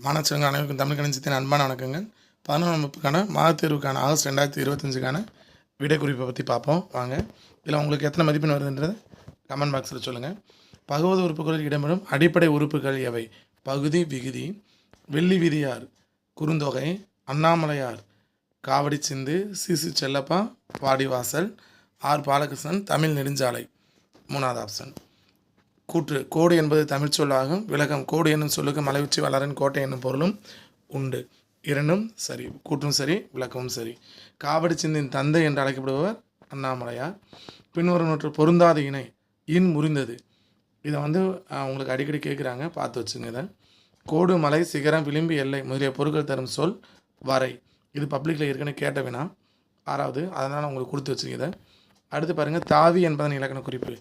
மாணவச்சங்க அனைவருக்கும் தமிழ் கணிதத்தின் அன்பான வணக்கங்கள் பதினொன்றாம் வகுப்புக்கான மாதத்தேர்வுக்கான ஆகஸ்ட் ரெண்டாயிரத்தி இருபத்தஞ்சுக்கான விடை குறிப்பை பற்றி பார்ப்போம். வாங்க. இதில் உங்களுக்கு எத்தனை மதிப்பெண் வருதுன்றது கமெண்ட் பாக்ஸில் சொல்லுங்கள் பகுவது உறுப்புகளில் இடம்பெறும் அடிப்படை உறுப்புகள் எவை? பகுதி விகுதி வெள்ளி விதியார் குறுந்தொகை அண்ணாமலையார் காவடி சிந்து சிசு செல்லப்பா வாடிவாசல் ஆர் பாலகிருஷ்ணன் தமிழ் நெடுஞ்சாலை. மூணாவது ஆப்ஷன் கூற்று. கோடு என்பது தமிழ் சொல்லாகும். விளக்கம் கோடு என்னும் சொல்லுக்கு மலைவிச்சு வளரன் கோட்டை என்னும் பொருளும் உண்டு. இரண்டும் சரி கூற்றும் சரி விளக்கமும் சரி. காவடி சிந்தின் தந்தை என்று அழைக்கப்படுபவர் அண்ணாமலையார். பின்வரும் நூற்று பொருந்தாத இணை இன் முறிந்தது. இதை வந்து உங்களுக்கு அடிக்கடி கேட்குறாங்க. பார்த்து வச்சுங்க இதை. கோடு மலை சிகரம் விளிம்பு எல்லை முதலிய பொருட்கள் தரும் சொல் வரை. இது பப்ளிக்கில் ஏற்கனவே கேட்ட வினா. ஆறாவது அதனால் உங்களுக்கு கொடுத்து வச்சுங்க இதை. அடுத்து பாருங்கள் தாவி என்பதன் இலக்கண குறிப்பு.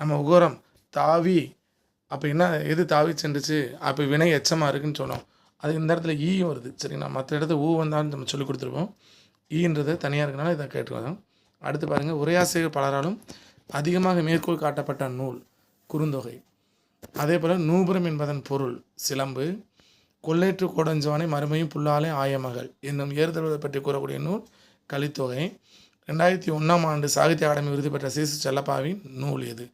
நம்ம உகரம் தாவி அப்போ என்ன எது தாவி சென்றுச்சு? அப்போ வினை எச்சமாக இருக்குன்னு சொன்னோம். அது இந்த இடத்துல e ஈயும் வருது. சரிங்களா? மற்ற இடத்துல ஊ வந்தாலும் நம்ம சொல்லி கொடுத்துருப்போம். E ஈன்றது தனியாக இருக்கனால இதை கேட்டுக்கோம் அடுத்து பாருங்கள் உரையாசிரியர் பலராலும் அதிகமாக மேற்கோள் காட்டப்பட்ட நூல் குறுந்தொகை. அதே போல் நூபுரம் என்பதன் பொருள் சிலம்பு. கொள்ளைற்று கோடஞ்சவானை மறுமையும் புல்லாலே ஆயமகள் என்னும் ஏறுதழுவதை பற்றி கூறக்கூடிய நூல் கலித்தொகை. ரெண்டாயிரத்தி ஒன்றாம் ஆண்டு சாகித்ய அகாடமி விருது பெற்ற சிசு செல்லப்பாவின் நூல் எது?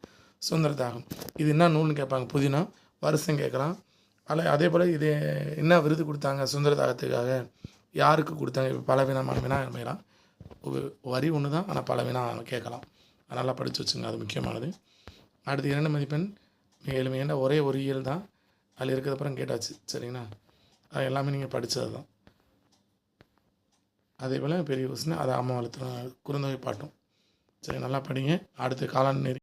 சுந்தரதாகம் இது என்ன நூல்னு கேட்பாங்க. புதினா வருஷம் கேட்கலாம். அதில் அதே போல் இது என்ன விருது கொடுத்தாங்க சுந்தரதாகத்துக்காக யாருக்கு கொடுத்தாங்க? இப்போ பல வினமான வினா அமையலாம். வரி ஒன்று தான் ஆனால் பல வினா கேட்கலாம் அதனால் படித்து வச்சுங்க அது முக்கியமானது. அடுத்து இரண்டு மதிப்பெண் மிக எளிமையான ஒரே ஒரு இயல் தான். அதில் இருக்கிறதப்புறம் கேட்டாச்சு சரிங்களா? அது எல்லாமே நீங்கள் படித்தது தான். அதே போல் பெரிய கொஸ்டின் அது அம்மா வளர்த்து குறுந்தொகை பாட்டும். சரி நல்லா படிங்க. அடுத்து காலாண்டு நெறி